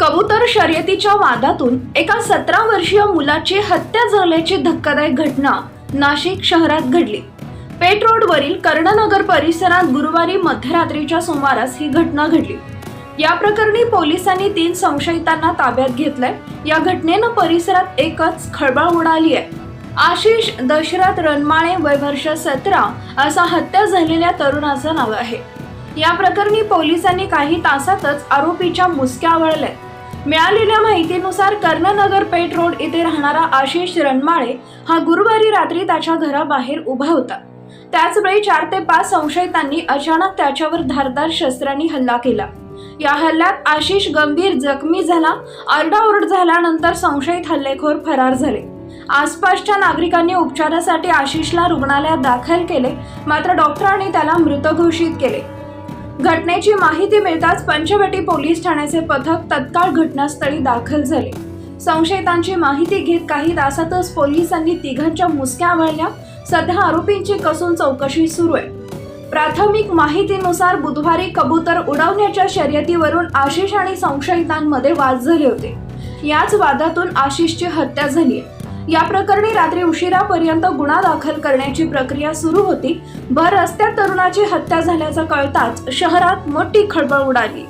कबूतर शर्यतीच्या वादातून एका सतरा वर्षीय मुलाची हत्या झाल्याची धक्कादायक घटना नाशिक शहरात घडली. पेट रोडवरील कर्णनगर परिसरात गुरुवारी मध्यरात्रीच्या सुमारास ही घटना घडली. या प्रकरणी पोलिसांनी तीन संशयितांना ताब्यात घेतलंय. या घटनेनं परिसरात एकच खळबळ उडाली आहे. आशिष दशरथ रणमाळे वय वर्ष सतरा असा हत्या झालेल्या तरुणाचं नाव आहे. या प्रकरणी पोलिसांनी काही तासातच आरोपीच्या मुसक्या आवळल्या. मिळालेल्या माहितीनुसार कर्णनगर पेठ रोड येथे राहणारा आशिष रणमाळे हा गुरुवारी रात्री त्याच्या घराबाहेर उभा होता. त्याचवेळी चार ते पाच संशयितांनी अचानक त्याच्यावर धारदार शस्त्रांनी हल्ला केला. या हल्ल्यात आशिष गंभीर जखमी झाला आरडाओरड झाल्यानंतर संशयित हल्लेखोर फरार झाले. आसपासच्या नागरिकांनी उपचारासाठी आशिषला रुग्णालयात दाखल केले मात्र डॉक्टरांनी त्याला मृत घोषित केले. घटनेची माहिती मिळताच पंचवटी पोलीस ठाण्याचे पथक तत्काळ घटनास्थळी दाखल झाले. संशयितांची माहिती घेत काही तासातच पोलिसांनी तिघांच्या मुसक्या आवळल्या सध्या आरोपींची कसून चौकशी सुरू आहे. प्राथमिक माहितीनुसार बुधवारी कबूतर उडवण्याच्या शर्यतीवरून आशिष आणि संशयितांमध्ये वाद झाले होते. याच वादातून आशिषची हत्या झाली आहे या प्रकरणी रात्री उशिरापर्यंत गुन्हा दाखल करण्याची प्रक्रिया सुरू होती. भर रस्त्यात तरुणाची हत्या झाल्याचं कळताच शहरात मोठी खळबळ उडाली.